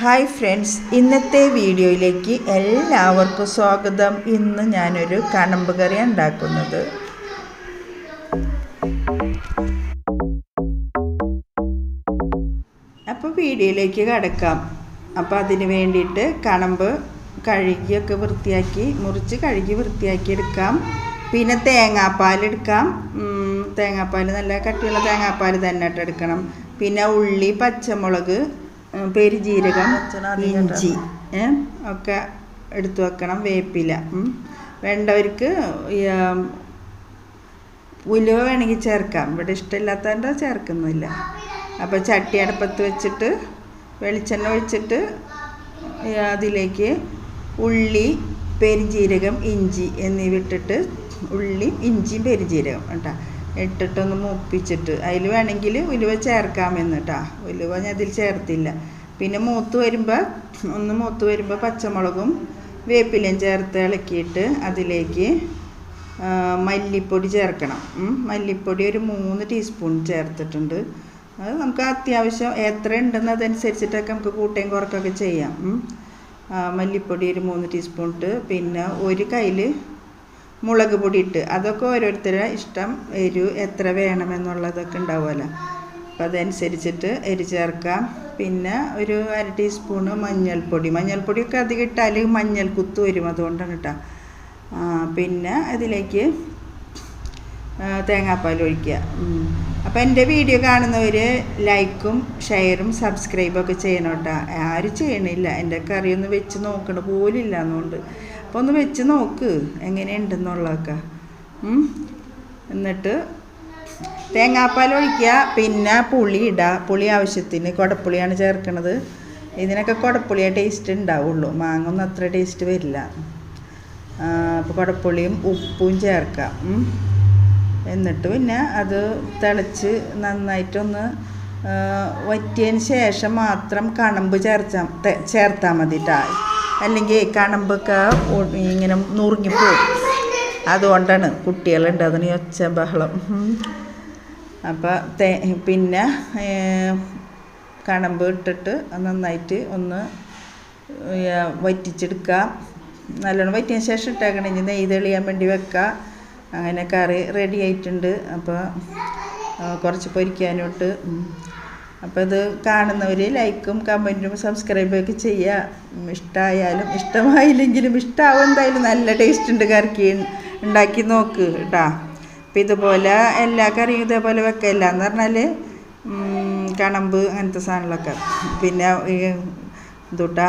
Hi friends ഇന്നത്തെ വീഡിയോയിലേക്ക് എല്ലാവർക്കും സ്വാഗതം. ഇന്ന് ഞാനൊരു കണമ്പ് കറി ഉണ്ടാക്കുന്നത്. അപ്പോൾ വീഡിയോയിലേക്ക് കടക്കാം. അപ്പോൾ അതിന് വേണ്ടിയിട്ട് കണമ്പ് കഴുകിയൊക്കെ വൃത്തിയാക്കി മുറിച്ച് കഴുകി വൃത്തിയാക്കി എടുക്കാം പിന്നെ തേങ്ങാപ്പാൽ എടുക്കാം. തേങ്ങാപ്പാൽ നല്ല കട്ടിയുള്ള തേങ്ങാപ്പാൽ തന്നെ ഇട്ടെടുക്കണം പിന്നെ ഉള്ളി പച്ചമുളക് പെരുജീരകം ഇഞ്ചി ഒക്കെ എടുത്തു വെക്കണം വേപ്പില വേണ്ടവർക്ക് ഉലുവ വേണമെങ്കിൽ ചേർക്കാം. ഇവിടെ ഇഷ്ടമില്ലാത്തതുകൊണ്ട് ചേർക്കുന്നില്ല. അപ്പോൾ ചട്ടി അടുപ്പത്ത് വെച്ചിട്ട് വെളിച്ചെണ്ണ ഒഴിച്ചിട്ട് അതിലേക്ക് ഉള്ളി പെരുജീരകം ഇഞ്ചി എന്നിവ ഇട്ടിട്ട് ഉള്ളി ഇഞ്ചിയും പെരുജീരകം കേട്ടോ. ഇട്ടിട്ടൊന്ന് മൂപ്പിച്ചിട്ട്. അതിൽ വേണമെങ്കിൽ ഉലുവ ചേർക്കാമെന്ന് കേട്ടോ ഉലുവ ഞാൻ അതിൽ ചേർത്തില്ല. പിന്നെ മൂത്ത് വരുമ്പോൾ ഒന്ന് മൂത്ത് വരുമ്പോൾ പച്ചമുളകും വേപ്പിലയും ചേർത്ത് ഇളക്കിയിട്ട് അതിലേക്ക് മല്ലിപ്പൊടി ചേർക്കണം. മല്ലിപ്പൊടി ഒരു മൂന്ന് ടീസ്പൂൺ ചേർത്തിട്ടുണ്ട്. അത് നമുക്ക് അത്യാവശ്യം എത്ര ഉണ്ടെന്ന് അതനുസരിച്ചിട്ടൊക്കെ നമുക്ക് കൂട്ടയും കുറക്കൊക്കെ ചെയ്യാം. മല്ലിപ്പൊടി ഒരു മൂന്ന് ടീസ്പൂൺ ഇട്ട്. പിന്നെ ഒരു കയ്യിൽ മുളക് പൊടി ഇട്ട് അതൊക്കെ ഓരോരുത്തരുടെ ഇഷ്ടം. എരിവ് എത്ര വേണമെന്നുള്ളതൊക്കെ ഉണ്ടാവുമല്ലോ. അപ്പം അതനുസരിച്ചിട്ട് എരി ചേർക്കാം. പിന്നെ ഒരു അര ടീസ്പൂണ് മഞ്ഞൾപ്പൊടി. മഞ്ഞൾപ്പൊടിയൊക്കെ അധികം ഇട്ടാൽ മഞ്ഞൾ കുത്ത് വരും അതുകൊണ്ടാണ് കേട്ടോ. പിന്നെ അതിലേക്ക് തേങ്ങാപ്പാൽ ഒഴിക്കുക. അപ്പം അപ്പോൾ എന്റെ വീഡിയോ കാണുന്നവർ ലൈക്കും ഷെയറും സബ്സ്ക്രൈബൊക്കെ ചെയ്യണം കേട്ടോ. ആരും ചെയ്യണില്ല. എന്റെ കറിയൊന്നും വെച്ച് നോക്കണ പോലില്ല എന്നുകൊണ്ട്. അപ്പോൾ ഒന്ന് വെച്ച് നോക്ക് എങ്ങനെയുണ്ടെന്നുള്ളതൊക്കെ. എന്നിട്ട് തേങ്ങാപ്പാൽ ഒഴിക്കുക പിന്നെ പുളി ഇടുക പുളി ആവശ്യത്തിന് കുടപ്പുളിയാണ് ചേർക്കണത്. ഇതിനൊക്കെ കുടപ്പുളിയെ ടേസ്റ്റ് ഉണ്ടാവുള്ളൂ. മാങ്ങ ഒന്നും അത്ര ടേസ്റ്റ് വരില്ല. അപ്പോൾ കുടപ്പുളിയും ഉപ്പും ചേർക്കാം എന്നിട്ട് പിന്നെ അത് തിളച്ച് നന്നായിട്ടൊന്ന് വറ്റിയതിന് ശേഷം മാത്രം കണമ്പ് ചേർച്ചാൽ ചേർത്താൽ മതി കേട്ടോ അല്ലെങ്കിൽ കണമ്പൊക്കെ ഇങ്ങനെ നുറുങ്ങിപ്പോവും. അതുകൊണ്ടാണ് കുട്ടികളുണ്ട് അതിന് ഒച്ച ബഹളം. അപ്പോൾ തേ പിന്നെ കണമ്പ് ഇട്ടിട്ട് നന്നായിട്ട് ഒന്ന് വറ്റിച്ചെടുക്കാം വറ്റിച്ചെടുക്കുക. നല്ലോണം വറ്റിയതിന് ശേഷം ഇട്ടേക്കണെങ്കിൽ നെയ്യ് തെളിയാൻ വേണ്ടി വെക്കുക. അങ്ങനെ കറി റെഡി ആയിട്ടുണ്ട്. അപ്പോൾ കുറച്ച് പൊരിക്കാനോട്ട് അപ്പോൾ ഇത് കാണുന്നവർ ലൈക്കും കമന്റും സബ്സ്ക്രൈബും ഒക്കെ ചെയ്യുക ഇഷ്ടമായാലും ഇഷ്ടമായില്ലെങ്കിലും ഇഷ്ടമാവും എന്തായാലും നല്ല ടേസ്റ്റ് ഉണ്ട് കറിക്ക് ഉണ്ടാക്കി നോക്ക് കേട്ടോ അപ്പം ഇതുപോലെ എല്ലാ കറിയും ഇതേപോലെ വെക്കല്ല എന്ന് പറഞ്ഞാൽ കണമ്പ് അങ്ങനത്തെ സാധനങ്ങളൊക്കെ. പിന്നെ എന്തുട്ടാ?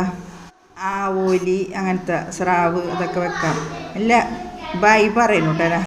ആവോലി അങ്ങനത്തെ സ്രാവ് ഇതൊക്കെ വെക്കാം. അല്ല ബൈ പറയുന്നു കേട്ടോ